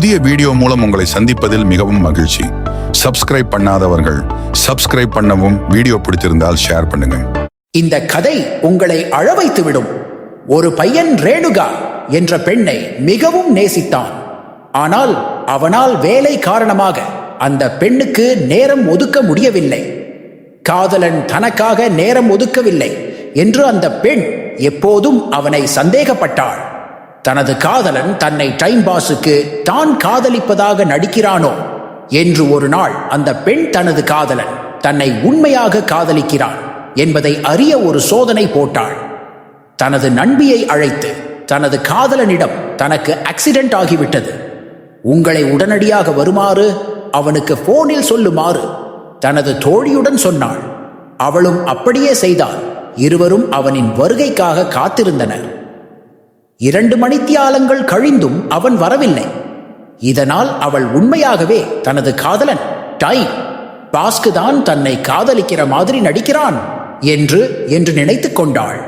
புதிய வீடியோ மூலம் உங்களை சந்திப்பதில் மிகவும் மகிழ்ச்சி. சப்ஸ்கிரைப் பண்ணாதவர்கள் சப்ஸ்கிரைப் பண்ணவும் வீடியோ பிடித்திருந்தால் ஷேர் பண்ணுங்க இந்த கதை உங்களை அழ வைத்துவிடும். ஒரு பையன் ரேணுகா என்ற பெண்ணை மிகவும் நேசித்தான். ஆனால் அவனால் வேலை காரணமாக அந்த பெண்ணுக்கு நேரம் ஒதுக்க முடியவில்லை. காதலன் தனக்காக நேரம் ஒதுக்கவில்லை என்று அந்த பெண் எப்போதும் அவனை சந்தேகப்பட்டாள். தனது காதலன் தன்னை டைம் பாஸுக்கு தான் காதலிப்பதாக நடிக்கிறானோ என்று ஒரு நாள் அந்த பெண் தனது காதலன் தன்னை உண்மையாக காதலிக்கிறான் என்பதை அறிய ஒரு சோதனை போட்டாள். தனது நண்பியை அழைத்து தனது காதலனிடம் தனக்கு ஆக்சிடென்ட் ஆகிவிட்டது. உங்களை உடனடியாக வருமாறு? அவனுக்கு போனில் சொல்லுமாறு? தனது தோழியுடன் சொன்னாள். அவளும் அப்படியே செய்தாள். இருவரும் அவனின் வருகைக்காக காத்திருந்தனர். இரண்டு மணித்தியாலங்கள் கழிந்தும் அவன் வரவில்லை. இதனால் அவள் உண்மையாகவே தனது காதலன் டை பாஸ்கு தான் தன்னை காதலிக்கிற மாதிரி நடிக்கிறான் என்று என்று நினைத்து கொண்டாள்.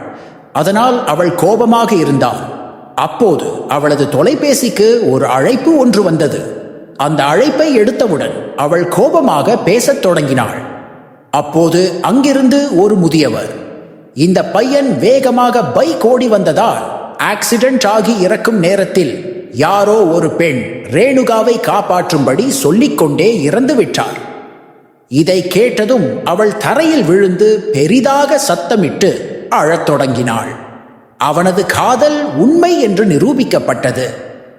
அதனால் அவள் கோபமாக இருந்தாள். அப்போது அவளது தொலைபேசிக்கு ஒரு அழைப்பு ஒன்று வந்தது. அந்த அழைப்பை எடுத்தவுடன் அவள் கோபமாக பேசத் தொடங்கினாள். அப்போது அங்கிருந்து ஒரு முதியவர் இந்த பையன் வேகமாக பைக் ஓடி வந்ததால் ஆக்சிடென்ட் ஆகி இறக்கும் நேரத்தில் யாரோ ஒரு பெண் ரேணுகாவை காப்பாற்றும்படி சொல்லிக்கொண்டே இறந்து விட்டார் இதை கேட்டதும் அவள் தரையில் விழுந்து பெரிதாக சத்தமிட்டு அழத் தொடங்கினாள். அவனது காதல் உண்மை என்று நிரூபிக்கப்பட்டது.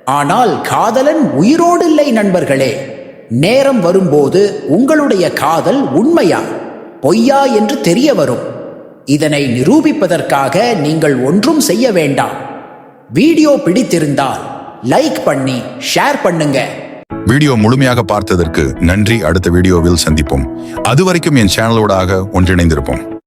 ஆனால் காதலன் உயிரோடில்லை நண்பர்களே. நேரம் வரும்போது உங்களுடைய காதல் உண்மையா? பொய்யா என்று தெரிய வரும். இதனை நிரூபிப்பதற்காக நீங்கள் ஒன்றும் செய்ய வேண்டாம். வீடியோ பிடித்திருந்தால் லைக் பண்ணி ஷேர் பண்ணுங்க. வீடியோ முழுமையாக பார்த்ததற்கு நன்றி. அடுத்த வீடியோவில் சந்திப்போம். அதுவரைக்கும் என் சேனலோடாக ஒன்றிணைந்திருப்போம்.